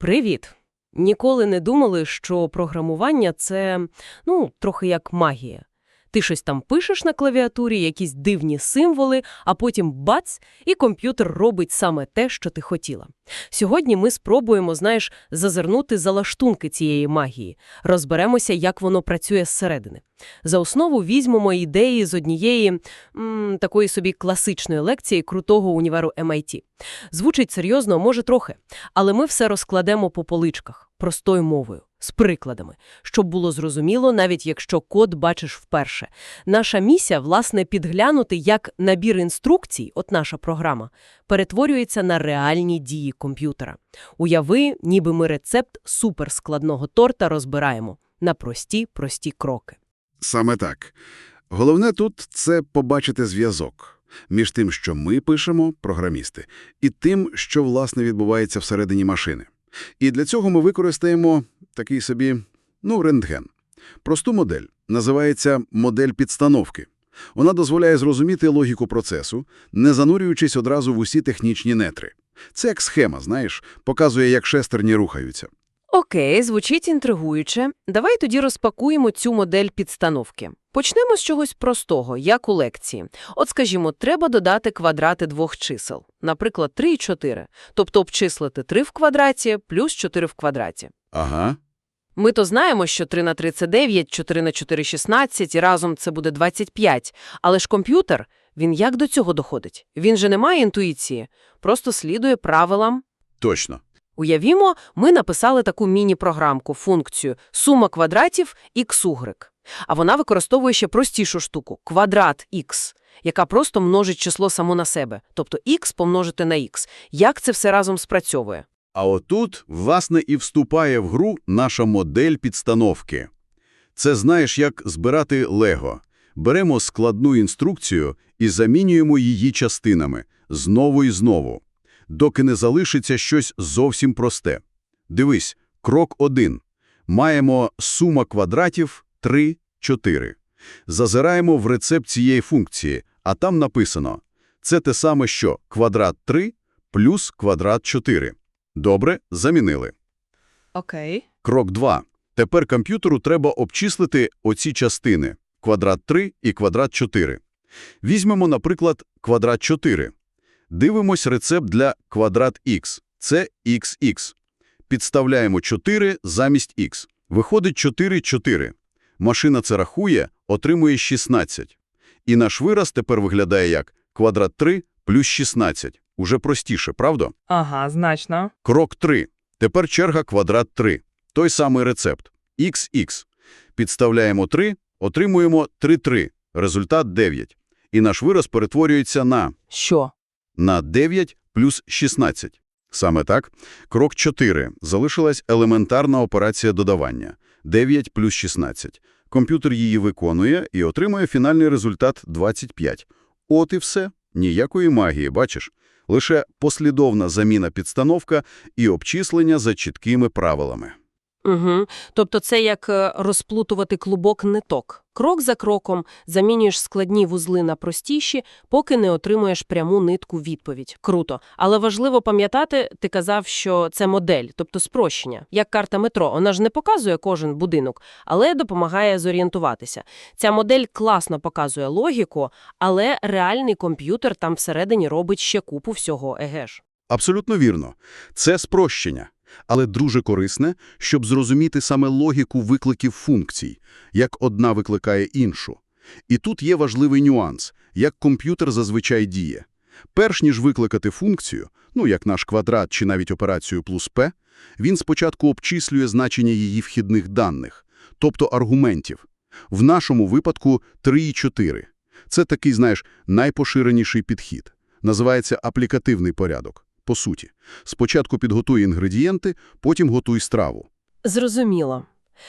Привіт! Ніколи не думали, що програмування – це, ну, трохи як магія. Ти щось там пишеш на клавіатурі, якісь дивні символи, а потім бац, і комп'ютер робить саме те, що ти хотіла. Сьогодні ми спробуємо, знаєш, зазирнути за лаштунки цієї магії, розберемося, як воно працює зсередини. За основу візьмемо ідеї з однієї м, такої собі класичної лекції крутого універу MIT. Звучить серйозно, може трохи, але ми все розкладемо по поличках, простою мовою, з прикладами, щоб було зрозуміло, навіть якщо код бачиш вперше. Наша місія, власне, підглянути, як набір інструкцій, от наша програма, перетворюється на реальні дії комп'ютера. Уяви, ніби ми рецепт суперскладного торта розбираємо на прості-прості кроки. Саме так. Головне тут – це побачити зв'язок між тим, що ми пишемо, програмісти, і тим, що, власне, відбувається всередині машини. І для цього ми використаємо такий собі, ну, рентген. Просту модель. Називається модель підстановки. Вона дозволяє зрозуміти логіку процесу, не занурюючись одразу в усі технічні нетри. Це як схема, знаєш, показує, як шестерні рухаються. Окей, звучить інтригуюче. Давай тоді розпакуємо цю модель підстановки. Почнемо з чогось простого, як у лекції. От, скажімо, треба додати квадрати двох чисел, наприклад, 3 і 4, тобто обчислити 3 в квадраті плюс 4 в квадраті. Ага. Ми то знаємо, що 3 на 3 – це 9, 4 на 4 – 16, і разом це буде 25. Але ж комп'ютер, він як до цього доходить? Він же не має інтуїції, просто слідує правилам. Точно. Уявімо, ми написали таку міні-програмку, функцію сума квадратів xy. А вона використовує ще простішу штуку – квадрат x, яка просто множить число само на себе, тобто x помножити на x. Як це все разом спрацьовує? А отут, власне, і вступає в гру наша модель підстановки. Це знаєш, як збирати лего. Беремо складну інструкцію і замінюємо її частинами, знову і знову, доки не залишиться щось зовсім просте. Дивись, крок 1. Маємо сума квадратів 3, 4. Зазираємо в рецепт цієї функції, а там написано це те саме, що квадрат 3 плюс квадрат 4. Добре, замінили. Окей. Крок 2. Тепер комп'ютеру треба обчислити оці частини – квадрат 3 і квадрат 4. Візьмемо, наприклад, квадрат 4. Дивимось рецепт для квадрат х. Це xx. Підставляємо 4 замість х. Виходить 4, 4. Машина це рахує, отримує 16. І наш вираз тепер виглядає як квадрат 3 плюс 16. Уже простіше, правда? Ага, значно. Крок 3. Тепер черга квадрат 3. Той самий рецепт. xx. Підставляємо 3, отримуємо 3, 3. Результат 9. І наш вираз перетворюється на, Що? На 9 плюс 16. Саме так. Крок 4. Залишилась елементарна операція додавання. 9 плюс 16. Комп'ютер її виконує і отримує фінальний результат 25. От і все. Ніякої магії, бачиш? Лише послідовна заміна підстановка і обчислення за чіткими правилами. Угу. Тобто це як е, розплутувати клубок ниток. Крок за кроком замінюєш складні вузли на простіші, поки не отримуєш пряму нитку відповідь. Круто. Але важливо пам'ятати, ти казав, що це модель, тобто спрощення. Як карта метро, вона ж не показує кожен будинок, але допомагає зорієнтуватися. Ця модель класно показує логіку, але реальний комп'ютер там всередині робить ще купу всього, еге ж. Абсолютно вірно. Це спрощення. Але дуже корисне, щоб зрозуміти саме логіку викликів функцій, як одна викликає іншу. І тут є важливий нюанс, як комп'ютер зазвичай діє. Перш ніж викликати функцію, ну як наш квадрат чи навіть операцію плюс p, він спочатку обчислює значення її вхідних даних, тобто аргументів. В нашому випадку 3 і 4. Це такий, знаєш, найпоширеніший підхід. Називається аплікативний порядок. По суті, спочатку підготуй інгредієнти, потім готуй страву. Зрозуміло.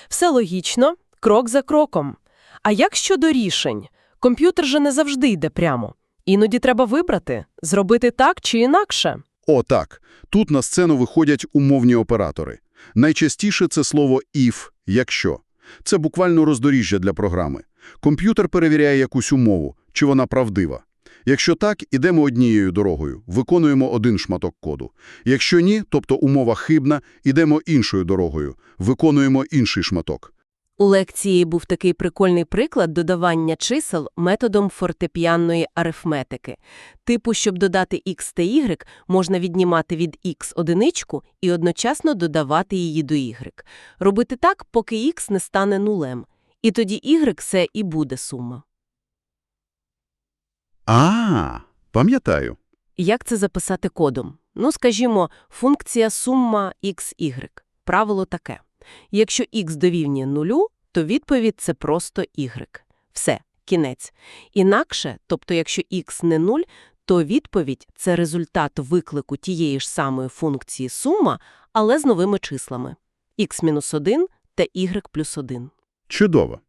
Все логічно, крок за кроком. А як щодо рішень? Комп'ютер же не завжди йде прямо. Іноді треба вибрати, зробити так чи інакше. О, так. Тут на сцену виходять умовні оператори. Найчастіше це слово «if», «якщо». Це буквально роздоріжжя для програми. Комп'ютер перевіряє якусь умову, чи вона правдива. Якщо так, ідемо однією дорогою, виконуємо один шматок коду. Якщо ні, тобто умова хибна, ідемо іншою дорогою, виконуємо інший шматок. У лекції був такий прикольний приклад додавання чисел методом фортепіанної арифметики. Типу, щоб додати x та y, можна віднімати від x одиничку і одночасно додавати її до y. Робити так, поки x не стане нулем. І тоді y – це і буде сума. А, пам'ятаю. Як це записати кодом? Ну, скажімо, функція сума xy. Правило таке. Якщо x дорівнює нулю, то відповідь – це просто y. Все, кінець. Інакше, тобто якщо x не 0, то відповідь – це результат виклику тієї ж самої функції сума, але з новими числами – x-1 та y плюс 1. Чудово.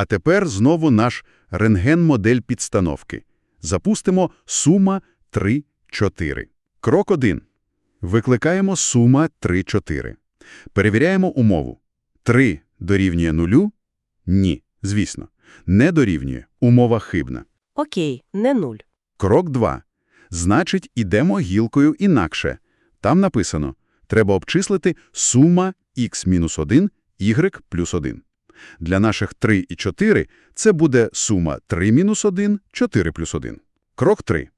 А тепер знову наш рентген-модель підстановки. Запустимо сума 3, 4. Крок 1. Викликаємо сума 3, 4. Перевіряємо умову. 3 дорівнює 0? Ні, звісно. Не дорівнює. Умова хибна. Окей, не 0. Крок 2. Значить, ідемо гілкою інакше. Там написано, треба обчислити сума x-1, y плюс 1. Для наших 3 і 4 це буде сума 3 мінус 1, 4 плюс 1. Крок 3.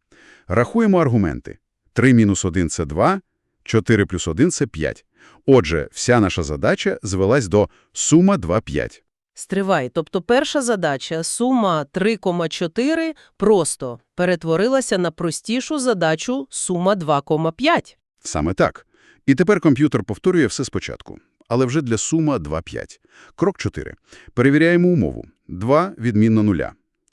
Рахуємо аргументи. 3 мінус 1 – це 2, 4 плюс 1 – це 5. Отже, вся наша задача звелась до сума 2, 5. Стривай, тобто перша задача, сума 3,4, просто перетворилася на простішу задачу сума 2,5. Саме так. І тепер комп'ютер повторює все спочатку. Але вже для сума 2,5. Крок 4. Перевіряємо умову. 2 відмінно 0.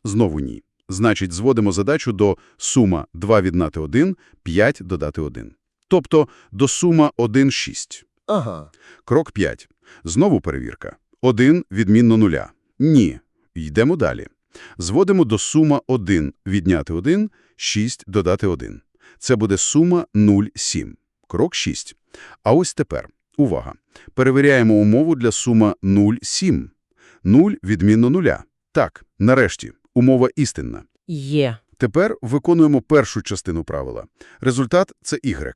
Знову ні. Значить, зводимо задачу до сума 2 відняти 1, 5 додати 1. Тобто до сума 1, 6. Ага. Крок 5. Знову перевірка. 1 відмінно 0. Ні. Йдемо далі. Зводимо до сума 1 відняти 1, 6 додати 1. Це буде сума 0,7. Крок 6. А ось тепер. Увага. Перевіряємо умову для сума 0,7. 0 відмінно 0. Так, нарешті, умова істинна. Є. Тепер виконуємо першу частину правила. Результат – це y.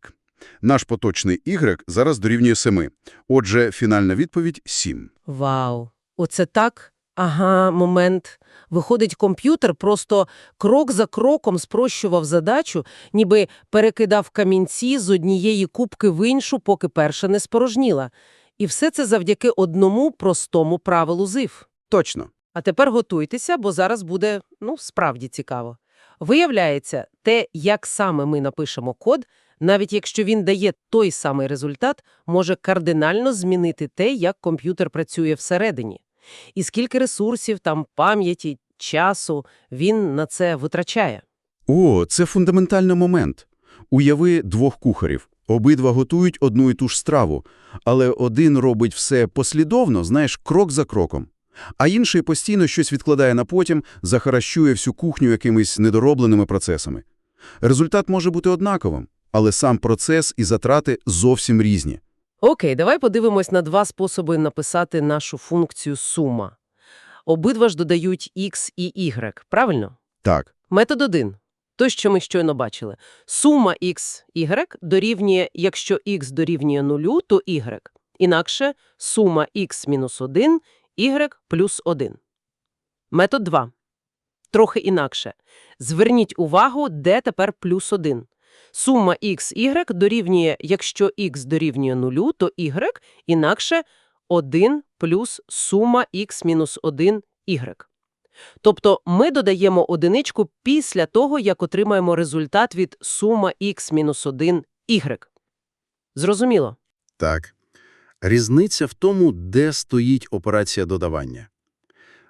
Наш поточний y зараз дорівнює 7. Отже, фінальна відповідь – 7. Вау. Оце так? Ага, момент. Виходить, комп'ютер просто крок за кроком спрощував задачу, ніби перекидав камінці з однієї кубки в іншу, поки перша не спорожніла. І все це завдяки одному простому правилу ЗИФ. Точно. А тепер готуйтеся, бо зараз буде, ну, справді цікаво. Виявляється, те, як саме ми напишемо код, навіть якщо він дає той самий результат, може кардинально змінити те, як комп'ютер працює всередині. І скільки ресурсів, там, пам'яті, часу він на це витрачає. О, це фундаментальний момент. Уяви двох кухарів. Обидва готують одну і ту ж страву, але один робить все послідовно, знаєш, крок за кроком. А інший постійно щось відкладає на потім, захаращує всю кухню якимись недоробленими процесами. Результат може бути однаковим, але сам процес і затрати зовсім різні. Окей, давай подивимось на два способи написати нашу функцію сума. Обидва ж додають x і y, правильно? Так, Метод 1. Той, що ми щойно бачили. Сума x, y дорівнює, якщо x дорівнює 0, то y. Інакше сума x мінус 1, y плюс 1. Метод 2. Трохи інакше. Зверніть увагу, де тепер плюс 1. Сума y дорівнює, якщо x дорівнює 0, то y, інакше 1 плюс сума x мінус 1, y. Тобто ми додаємо одиничку після того, як отримаємо результат від сума x мінус 1, y. Зрозуміло? Так. Різниця в тому, де стоїть операція додавання.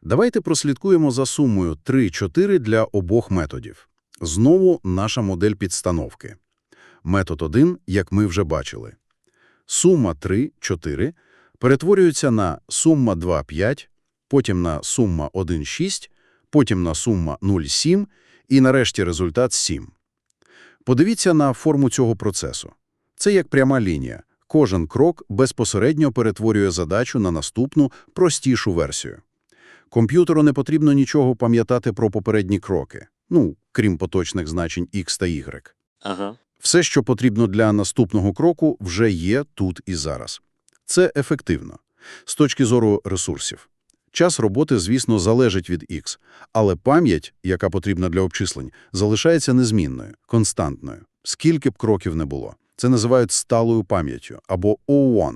Давайте прослідкуємо за сумою 3-4 для обох методів. Знову наша модель підстановки. Метод 1, як ми вже бачили. Сума 3-4 перетворюється на сума 2-5, потім на сума 1-6, потім на сума 0,7 і нарешті результат 7. Подивіться на форму цього процесу. Це як пряма лінія. Кожен крок безпосередньо перетворює задачу на наступну, простішу версію. Комп'ютеру не потрібно нічого пам'ятати про попередні кроки. Ну, крім поточних значень x та y. Ага. Все, що потрібно для наступного кроку, вже є тут і зараз. Це ефективно. З точки зору ресурсів. Час роботи, звісно, залежить від X, але пам'ять, яка потрібна для обчислень, залишається незмінною, константною. Скільки б кроків не було. Це називають сталою пам'яттю, або O1.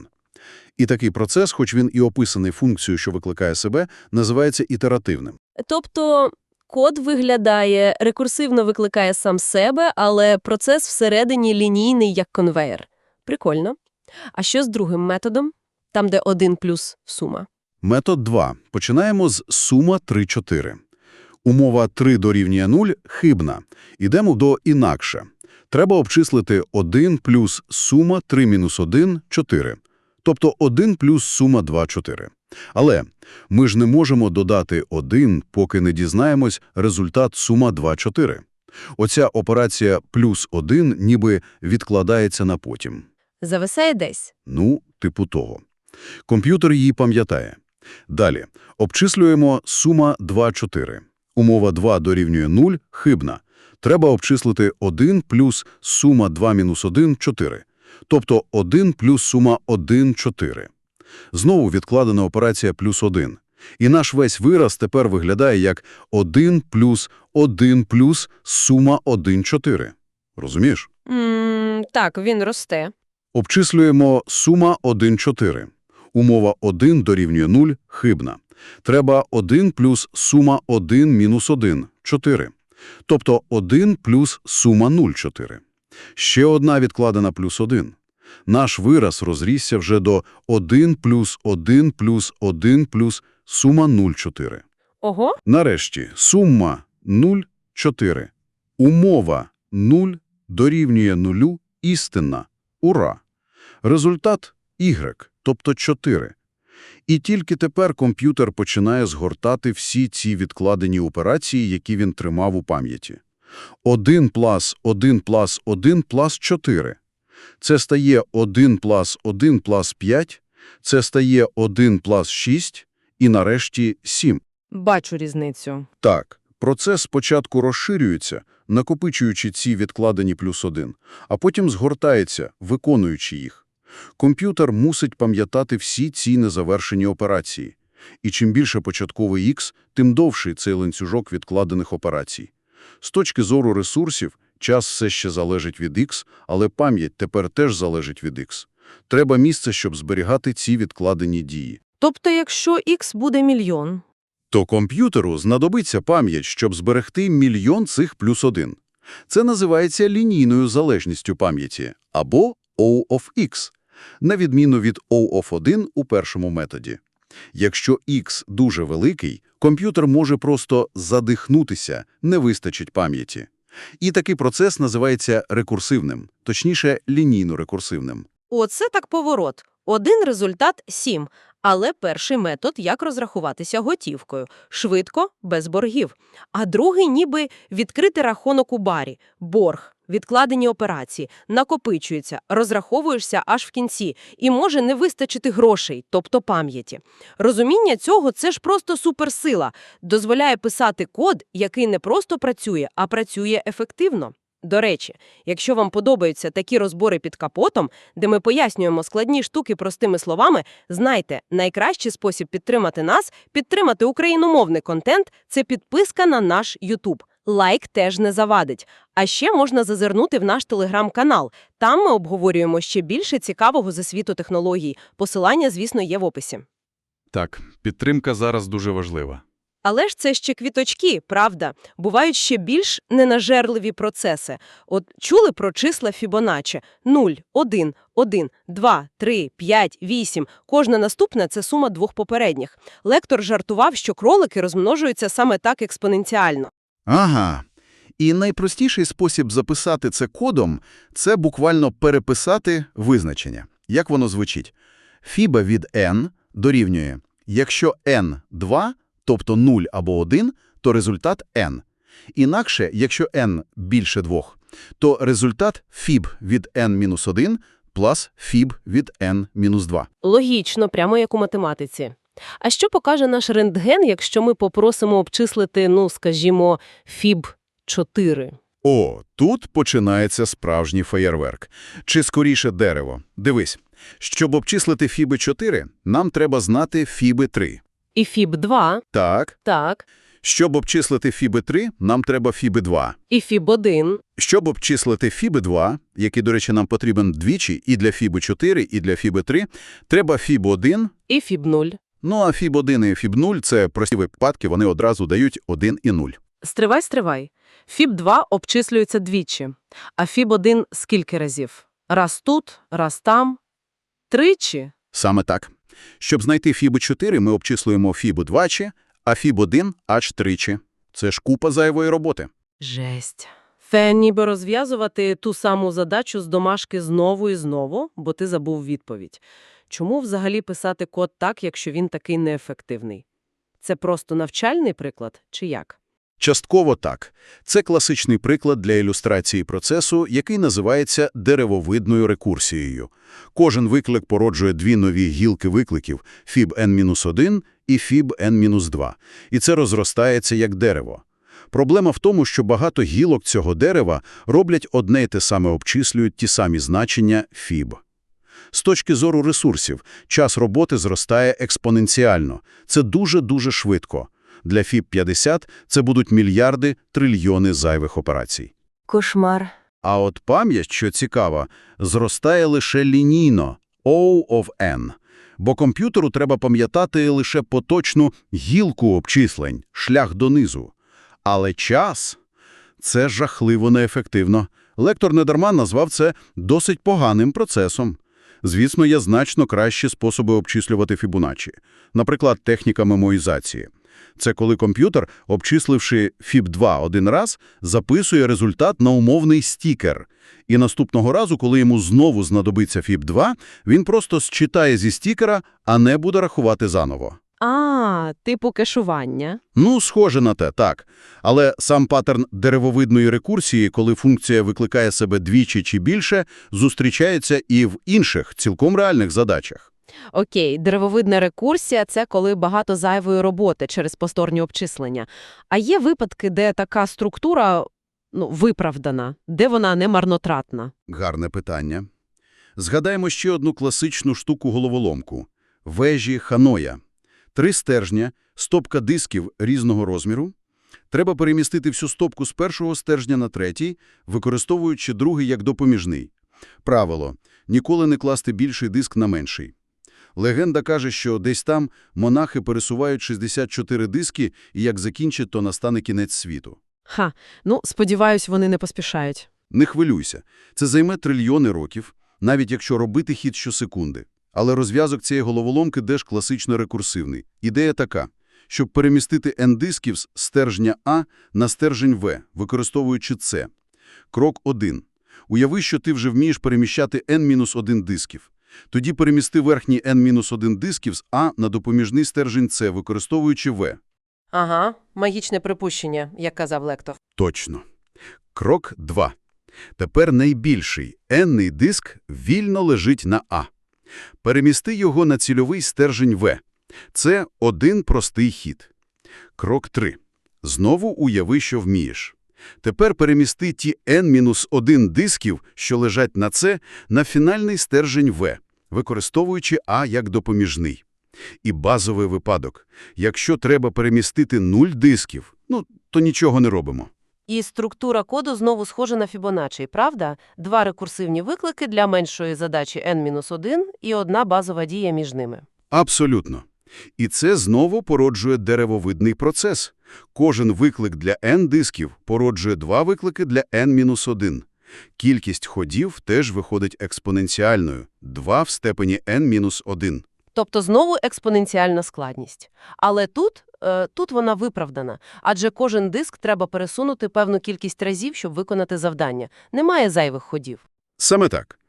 І такий процес, хоч він і описаний функцією, що викликає себе, називається ітеративним. Тобто код виглядає, рекурсивно викликає сам себе, але процес всередині лінійний, як конвейер. Прикольно. А що з другим методом? Там, де 1 плюс сума. Метод 2. Починаємо з сума 3-4. Умова 3 дорівнює 0 хибна. Ідемо до інакше. Треба обчислити 1 плюс сума 3 мінус 1 – 4. Тобто 1 плюс сума 2 – 4. Але ми ж не можемо додати 1, поки не дізнаємось результат сума 2 – 4. Оця операція плюс 1 ніби відкладається на потім. Зависає десь. Ну, типу того. Комп'ютер її пам'ятає. Далі. Обчислюємо сума 2-4. Умова 2 дорівнює 0 – хибна. Треба обчислити 1 плюс сума 2 мінус 1 – 4. Тобто 1 плюс сума 1 – 4. Знову відкладена операція плюс 1. І наш весь вираз тепер виглядає як 1 плюс 1 плюс сума 1 – 4. Розумієш? М так, він росте. Обчислюємо сума 1-4. Умова 1 дорівнює 0 – хибна. Треба 1 плюс сума 1 мінус 1 – 4. Тобто 1 плюс сума 0 – Ще одна відкладена плюс 1. Наш вираз розрісся вже до 1 плюс 1 плюс 1 плюс сума 0 – 4. Ого. Нарешті, сума 0 – 4. Умова 0 дорівнює 0 – істинна. Ура! Результат – y, тобто 4. І тільки тепер комп'ютер починає згортати всі ці відкладені операції, які він тримав у пам'яті. 1 плюс 1 плюс 1 плюс 4. Це стає 1 плюс 1 плюс 5, це стає 1 плюс 6 і нарешті 7. Бачу різницю. Так, процес спочатку розширюється, накопичуючи ці відкладені плюс один, а потім згортається, виконуючи їх. Комп'ютер мусить пам'ятати всі ці незавершені операції. І чим більше початковий X, тим довший цей ланцюжок відкладених операцій. З точки зору ресурсів, час все ще залежить від X, але пам'ять тепер теж залежить від X. Треба місце, щоб зберігати ці відкладені дії. Тобто, якщо x буде мільйон, То комп'ютеру знадобиться пам'ять, щоб зберегти мільйон цих плюс один. Це називається лінійною залежністю пам'яті, або O of X, на відміну від O of 1 у першому методі. Якщо X дуже великий, комп'ютер може просто задихнутися, не вистачить пам'яті. І такий процес називається рекурсивним, точніше, лінійно-рекурсивним. Оце так поворот. Один результат – сім. Але перший метод – як розрахуватися готівкою. Швидко, без боргів. А другий – ніби відкрити рахунок у барі. Борг, відкладені операції, накопичуються, розраховуєшся аж в кінці. І може не вистачити грошей, тобто пам'яті. Розуміння цього – це ж просто суперсила. Дозволяє писати код, який не просто працює, а працює ефективно. До речі, якщо вам подобаються такі розбори під капотом, де ми пояснюємо складні штуки простими словами, знайте, найкращий спосіб підтримати нас, підтримати україномовний контент – це підписка на наш YouTube. Лайк теж не завадить. А ще можна зазирнути в наш телеграм-канал. Там ми обговорюємо ще більше цікавого за світу технологій. Посилання, звісно, є в описі. Так, підтримка зараз дуже важлива. Але ж це ще квіточки, правда. Бувають ще більш ненажерливі процеси. От чули про числа Фібоначчі? 0, 1, 1, 2, 3, 5, 8. Кожна наступна – це сума двох попередніх. Лектор жартував, що кролики розмножуються саме так експоненціально. Ага. І найпростіший спосіб записати це кодом – це буквально переписати визначення. Як воно звучить? Фіба від n дорівнює, якщо n – 2, тобто 0 або 1, то результат n. Інакше, якщо n більше 2, то результат фіб від n-1 плюс фіб від n-2. Логічно, прямо як у математиці. А що покаже наш рентген, якщо ми попросимо обчислити, ну, скажімо, фіб 4. О, тут починається справжній феєрверк. Чи скоріше дерево. Дивись, щоб обчислити фіби 4, нам треба знати фіби 3. І фіб 2. Так. Так. Щоб обчислити фіби 3, нам треба фіби 2. І фіб 1. Щоб обчислити фіби 2, який, до речі, нам потрібен двічі і для фіби 4, і для фіби 3, треба фіб 1, І фіб 0. Ну а фіб 1 і фіб 0 – це прості випадки, вони одразу дають 1 і 0. Стривай, стривай. Фіб 2 обчислюється двічі. А фіб 1 скільки разів? Раз тут, раз там. Тричі? Саме так. Щоб знайти фібу 4, ми обчислюємо фібу двачі, а фіб 1 аж тричі. Це ж купа зайвої роботи. Жесть. Це ніби розв'язувати ту саму задачу з домашки знову і знову, бо ти забув відповідь. Чому взагалі писати код так, якщо він такий неефективний? Це просто навчальний приклад чи як? Частково так. Це класичний приклад для ілюстрації процесу, який називається деревовидною рекурсією. Кожен виклик породжує дві нові гілки викликів – фіб n-1 і фіб n-2. І це розростається як дерево. Проблема в тому, що багато гілок цього дерева роблять одне й те саме обчислюють ті самі значення фіб. З точки зору ресурсів, час роботи зростає експоненціально. Це дуже-дуже швидко. Для ФІБ-50 це будуть мільярди, трильйони зайвих операцій. Кошмар. А от пам'ять, що цікаво, зростає лише лінійно – O of N. Бо комп'ютеру треба пам'ятати лише поточну гілку обчислень, шлях донизу. Але час – це жахливо неефективно. Лектор недарма назвав це досить поганим процесом. Звісно, є значно кращі способи обчислювати Фібоначчі. Наприклад, техніка мемоїзації. Це коли комп'ютер, обчисливши Фіб2 один раз, записує результат на умовний стікер. І наступного разу, коли йому знову знадобиться Фіб2, він просто считає зі стікера, а не буде рахувати заново. А, типу кешування. Ну, схоже на те, так. Але сам паттерн деревовидної рекурсії, коли функція викликає себе двічі чи більше, зустрічається і в інших, цілком реальних задачах. Окей, деревовидна рекурсія – це коли багато зайвої роботи через повторні обчислення. А є випадки, де така структура ну, виправдана, де вона не марнотратна. Гарне питання. Згадаємо ще одну класичну штуку-головоломку – вежі Ханоя. Три стержня, стопка дисків різного розміру. Треба перемістити всю стопку з першого стержня на третій, використовуючи другий як допоміжний. Правило – ніколи не класти більший диск на менший. Легенда каже, що десь там монахи пересувають 64 диски, і як закінчать, то настане кінець світу. Ха, ну, сподіваюсь, вони не поспішають. Не хвилюйся. Це займе трильйони років, навіть якщо робити хід щосекунди. Але розв'язок цієї головоломки теж класично рекурсивний. Ідея така, щоб перемістити n-дисків з стержня А на стержень В, використовуючи це. Крок 1. Уяви, що ти вже вмієш переміщати n-1 дисків. Тоді перемісти верхній n-1 дисків з А на допоміжний стержень С, використовуючи В. Ага, магічне припущення, як казав лектор. Точно. Крок 2. Тепер найбільший n-ний диск вільно лежить на А. Перемісти його на цільовий стержень В. Це один простий хід. Крок 3. Знову уяви, що вмієш. Тепер перемісти ті n-1 дисків, що лежать на С, на фінальний стержень В, використовуючи А як допоміжний. І базовий випадок. Якщо треба перемістити 0 дисків, ну, то нічого не робимо. І структура коду знову схожа на Фібоначчі, правда? Два рекурсивні виклики для меншої задачі n-1 і одна базова дія між ними. Абсолютно. І це знову породжує деревовидний процес. Кожен виклик для n-дисків породжує два виклики для n-1. Кількість ходів теж виходить експоненціальною – 2 в степені n-1. Тобто знову експоненціальна складність. Але тут, е, тут вона виправдана, адже кожен диск треба пересунути певну кількість разів, щоб виконати завдання. Немає зайвих ходів. Саме так.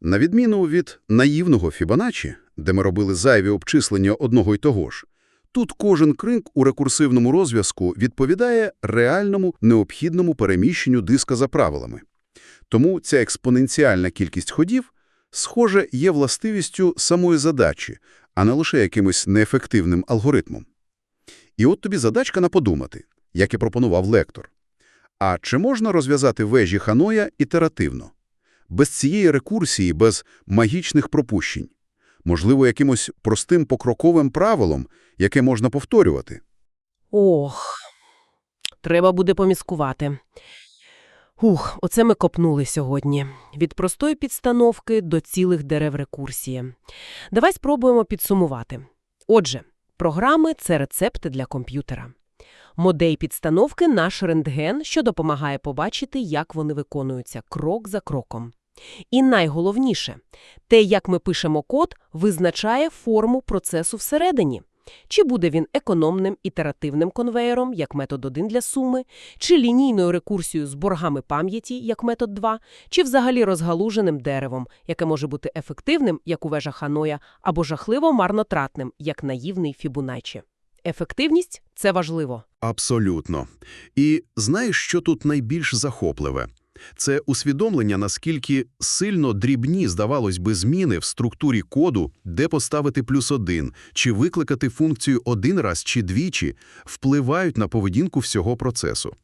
На відміну від наївного Фібоначчі, де ми робили зайві обчислення одного й того ж, тут кожен кринк у рекурсивному розв'язку відповідає реальному необхідному переміщенню диска за правилами. Тому ця експоненціальна кількість ходів, схоже, є властивістю самої задачі, а не лише якимось неефективним алгоритмом. І от тобі задачка на подумати, як і пропонував лектор. А чи можна розв'язати вежі Ханоя ітеративно? Без цієї рекурсії, без магічних пропущень? Можливо, якимось простим покроковим правилом, яке можна повторювати? Ох, треба буде поміскувати. Ух, оце ми копнули сьогодні. Від простої підстановки до цілих дерев рекурсії. Давай спробуємо підсумувати. Отже, програми – це рецепти для комп'ютера. Модей підстановки – наш рентген, що допомагає побачити, як вони виконуються крок за кроком. І найголовніше – те, як ми пишемо код, визначає форму процесу всередині. Чи буде він економним ітеративним конвеєром, як метод 1 для суми, чи лінійною рекурсією з боргами пам'яті, як метод 2, чи взагалі розгалуженим деревом, яке може бути ефективним, як у вежах Ханоя, або жахливо марнотратним, як наївний Фібуначі. Ефективність – це важливо. Абсолютно. І знаєш, що тут найбільш захопливе? Це усвідомлення, наскільки сильно дрібні, здавалось би, зміни в структурі коду, де поставити плюс один, чи викликати функцію один раз чи двічі, впливають на поведінку всього процесу.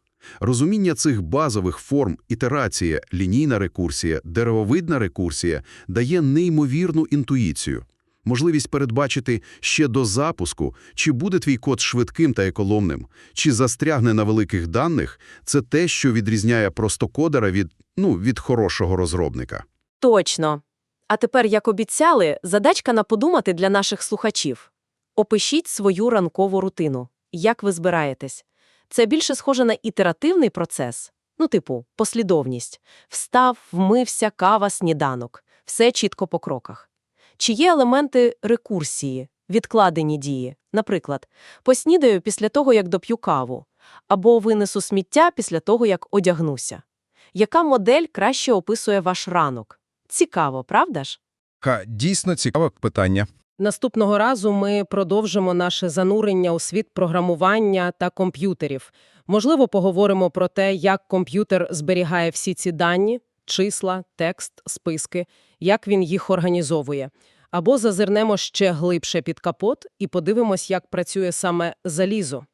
Розуміння цих базових форм ітерація, лінійна рекурсія, деревовидна рекурсія дає неймовірну інтуїцію. Можливість передбачити ще до запуску, чи буде твій код швидким та економним, чи застрягне на великих даних – це те, що відрізняє простокодера від, ну, від хорошого розробника. Точно. А тепер, як обіцяли, задачка на подумати для наших слухачів. Опишіть свою ранкову рутину. Як ви збираєтесь? Це більше схоже на ітеративний процес. Ну, типу, послідовність. Встав, вмився, кава, сніданок. Все чітко по кроках. Чи є елементи рекурсії, відкладені дії? Наприклад, поснідаю після того, як доп'ю каву, або винесу сміття після того, як одягнуся. Яка модель краще описує ваш ранок? Цікаво, правда ж? Ха, дійсно цікаве питання. Наступного разу ми продовжимо наше занурення у світ програмування та комп'ютерів. Можливо, поговоримо про те, як комп'ютер зберігає всі ці дані, числа, текст, списки, як він їх організовує. Або зазирнемо ще глибше під капот і подивимось, як працює саме залізо.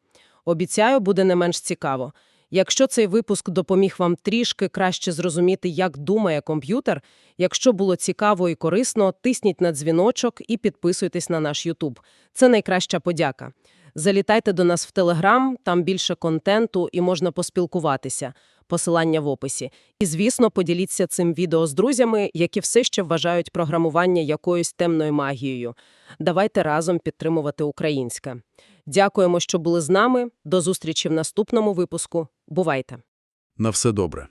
Обіцяю, буде не менш цікаво. Якщо цей випуск допоміг вам трішки краще зрозуміти, як думає комп'ютер, якщо було цікаво і корисно, тисніть на дзвіночок і підписуйтесь на наш YouTube. Це найкраща подяка. Залітайте до нас в Телеграм, там більше контенту і можна поспілкуватися. Посилання в описі. І, звісно, поділіться цим відео з друзями, які все ще вважають програмування якоюсь темною магією. Давайте разом підтримувати українське. Дякуємо, що були з нами. До зустрічі в наступному випуску. Бувайте! На все добре.